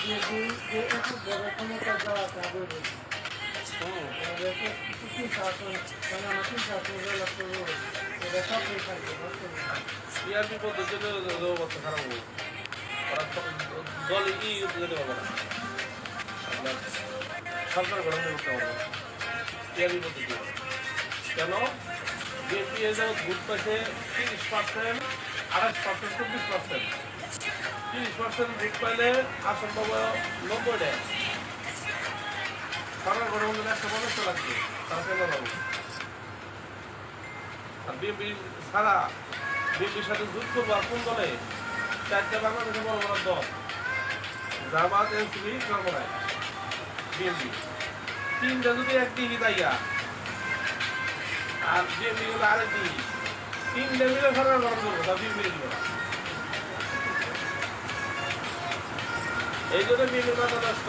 যে যে যে এত বড় ক্ষমতা যাওয়া যাবে হুম আমাদের তো কিছু শাসন আমার তিন শাসন গেল তো সব থাকবে বিআরপি পদ্ধতিতে অবস্থা খারাপ হবে দল ই যেতে পারবে না সরকার গঠন করতে পারবে না বিআরপি পদ্ধতি কেন বিএনপি এ যেমন পাইছে তিরিশ পার্সেন্ট আঠাশ পার্সেন্ট চব্বিশ পার্সেন্ট তিরিশ পার্সেন্ট ভোট পাইলে আসন পাবো নব্বইটা সরকার গঠন করতে একশো পঞ্চাশটা লাগবে, তারা কেন পাবো আর বিএনপি ছাড়া, বিএনপির সাথে যুদ্ধ বা কোন দলে, চারটা বাংলাদেশের বড় বড় দল, জামাত, এনসিপি চরমরাই বিএনপি। তিনটা যদি একদিকে তাইয়া আর বিএনপি গুলো আরেকটি তিনটা মিলে সরকার গঠন করব তা বিএনপি এই জন্য বিএনপির কথা নষ্ট।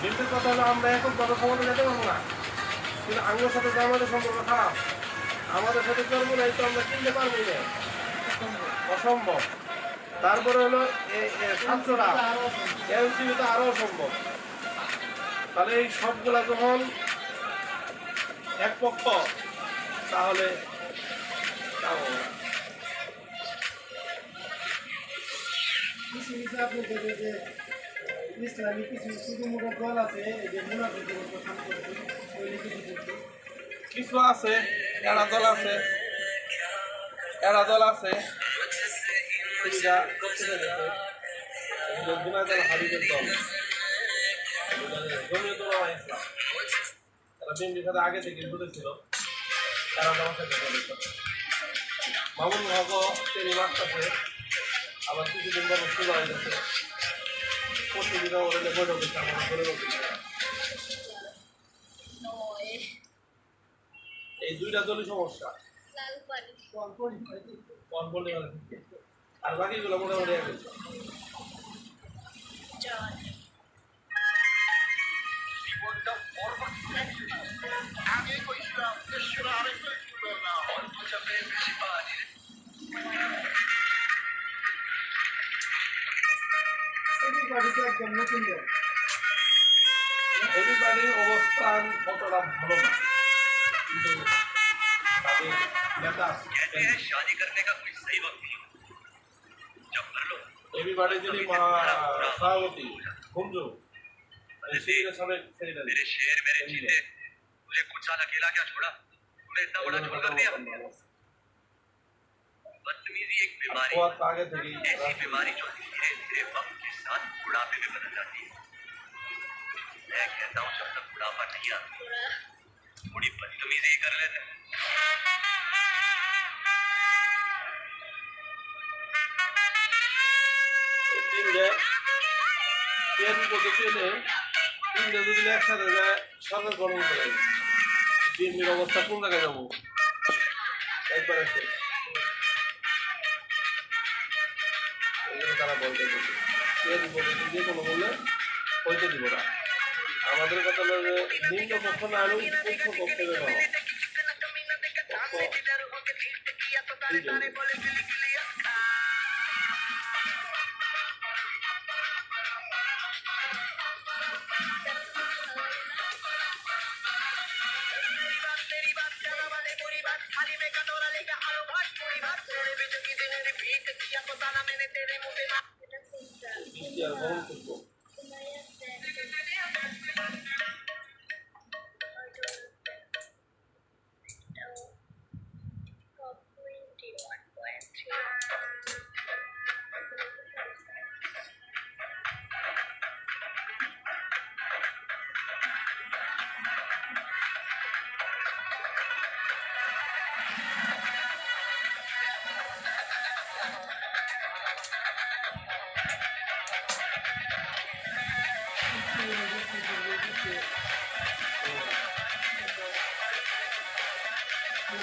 বিএনপির কথা হলো আমরা এখন ক্ষমতা যেতে পারব না। কিন্তু আঙ্গুর সাথে তো আমাদের সম্পর্ক খারাপ আমাদের সাথে চলবো না এই তো আমরা কিনতে পারব না। অসম্ভব। তারপরে হলো ছাত্ররা এনসিবি তো আরও অসম্ভব। তাহলে এই সবগুলা যখন এক পক্ষ, তাহলে কিছু কিছু আপনি দেখবেন যে, ইসলামী কিছু দল আছে যে মুনাফিকের উপর কাম করছে কিছু আছে, এরা দল আছে, এরা দল আছে হাবিবের দল। তারা বিএনপির আগে থেকে ঘুরেছিল তারা মামুন হক তিনি আবার কিছুদিন পর শুরু হয়ে গেছে। প্রতিদিন ওদের বৈঠক দিচ্ছে আমার বলতেছে এই দুইটা দলই সমস্যা। আর বাকিগুলো মোটামুটি হয়েছে জল এই বাড়িতে একদম নতুন দল এভিবাডির অবস্থান কতটা ভালো না কিন্তু তাদের নেতা আছে। कहते हैं शादी करने का कोई सही वक्त नहीं होता जब कर लो এভিবাডি যিনি মা সভাপতি কুঞ্জু সাবেক সেক্রেটারি मेरे शेर मेरे चीते तुझे कुछ साल अकेला क्या छोड़ा तूने इतना बड़ा झोल कर दिया बदतमीजी एक बीमारी है। बहुत आगे থেকেই ऐसी बीमारी जो धीरे धीरे वक्त के साथ बुढ़ापे में बदल जाती है मैं कहता हूँ जब तक बुढ़ापा नहीं आता পুরা थोड़ी बदतमीजी कर लेते हैं এই তিনটে ট্রেন পদ্ধতি এলে তিনটে যদি একসাথে যায় সরকার গরম করে বিএনপির অবস্থা কোন জায়গায় যাবো একবার এসে এই জন্য তারা বলতে গেছে ট্রেন পদ্ধতি যে কোনো মূল্যে হইতে দিব না আমাদের কথা হলো যে নিম্ন পক্ষ না হলেও উচ্চ পক্ষ যেন হয়। পক্ষ দুইজন। এটা কোনটা বৃষ্টি আর গরম I'm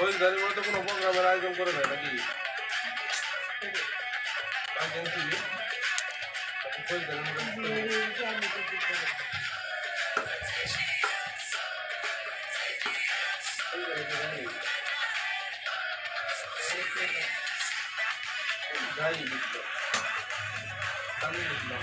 হইল জানি বলে তো কোনো প্রোগ্রামের আয়োজন করে নেয় নাকি? যাই লিখলাম আমি লিখলাম